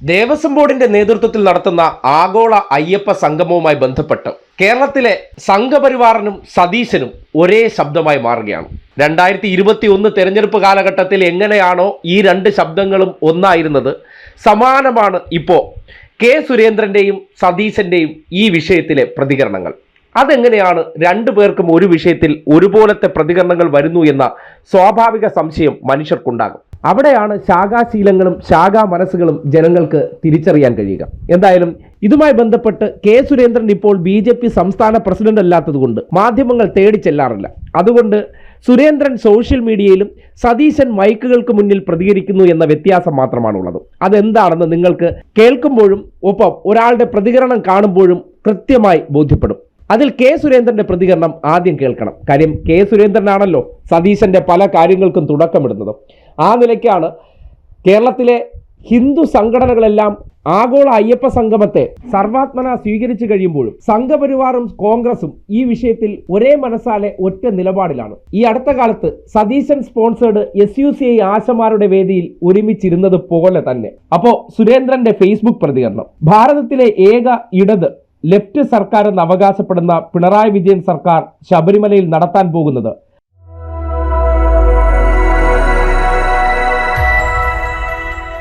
ദേവസ്വം ബോർഡിന്റെ നേതൃത്വത്തിൽ നടത്തുന്ന ആഗോള അയ്യപ്പ സംഗമവുമായി ബന്ധപ്പെട്ട് കേരളത്തിലെ സംഘപരിവാറിനും സതീശനും ഒരേ ശബ്ദമായി മാറുകയാണ്. രണ്ടായിരത്തി ഇരുപത്തി ഒന്ന് തെരഞ്ഞെടുപ്പ് കാലഘട്ടത്തിൽ എങ്ങനെയാണോ ഈ രണ്ട് ശബ്ദങ്ങളും ഒന്നായിരുന്നത് സമാനമാണ് ഇപ്പോൾ കെ സുരേന്ദ്രന്റെയും സതീശന്റെയും ഈ വിഷയത്തിലെ പ്രതികരണങ്ങൾ. അതെങ്ങനെയാണ് രണ്ടു പേർക്കും ഒരു വിഷയത്തിൽ ഒരുപോലത്തെ പ്രതികരണങ്ങൾ വരുന്നു എന്ന സ്വാഭാവിക സംശയം മനുഷ്യർക്കുണ്ടാകും. അവിടെയാണ് ശാഖാശീലങ്ങളും ശാഖാ മനസ്സുകളും ജനങ്ങൾക്ക് തിരിച്ചറിയാൻ കഴിയുക. എന്തായാലും ഇതുമായി ബന്ധപ്പെട്ട് കെ സുരേന്ദ്രൻ ഇപ്പോൾ ബി ജെ പി സംസ്ഥാന പ്രസിഡന്റ് അല്ലാത്തതുകൊണ്ട് മാധ്യമങ്ങൾ തേടി ചെല്ലാറില്ല. അതുകൊണ്ട് സുരേന്ദ്രൻ സോഷ്യൽ മീഡിയയിലും സതീശൻ മൈക്കുകൾക്ക് മുന്നിൽ പ്രതികരിക്കുന്നു എന്ന വ്യത്യാസം മാത്രമാണുള്ളത്. അതെന്താണെന്ന് നിങ്ങൾക്ക് കേൾക്കുമ്പോഴും ഒപ്പം ഒരാളുടെ പ്രതികരണം കാണുമ്പോഴും കൃത്യമായി ബോധ്യപ്പെടും. അതിൽ കെ സുരേന്ദ്രന്റെ പ്രതികരണം ആദ്യം കേൾക്കണം. കാര്യം കെ സുരേന്ദ്രനാണല്ലോ സതീശന്റെ പല കാര്യങ്ങൾക്കും തുടക്കമിടുന്നത്. ആ നിലയ്ക്കാണ് കേരളത്തിലെ ഹിന്ദു സംഘടനകളെല്ലാം ആഗോള അയ്യപ്പ സംഗമത്തെ സർവാത്മന സ്വീകരിച്ചു കഴിയുമ്പോഴും സംഘപരിവാറും കോൺഗ്രസും ഈ വിഷയത്തിൽ ഒരേ മനസ്സാലെ ഒറ്റ നിലപാടിലാണ്. ഈ അടുത്ത കാലത്ത് Satheesan sponsored S U C I ആശമാരുടെ വേദിയിൽ ഒരുമിച്ചിരുന്നത് പോലെ തന്നെ. അപ്പോ സുരേന്ദ്രന്റെ ഫേസ്ബുക്ക് പ്രതികരണം. ഭാരതത്തിലെ ഏക ഇടത് ലെഫ്റ്റ് സർക്കാരെന്ന് അവകാശപ്പെടുന്ന പിണറായി വിജയൻ സർക്കാർ ശബരിമലയിൽ നടത്താൻ പോകുന്നത്.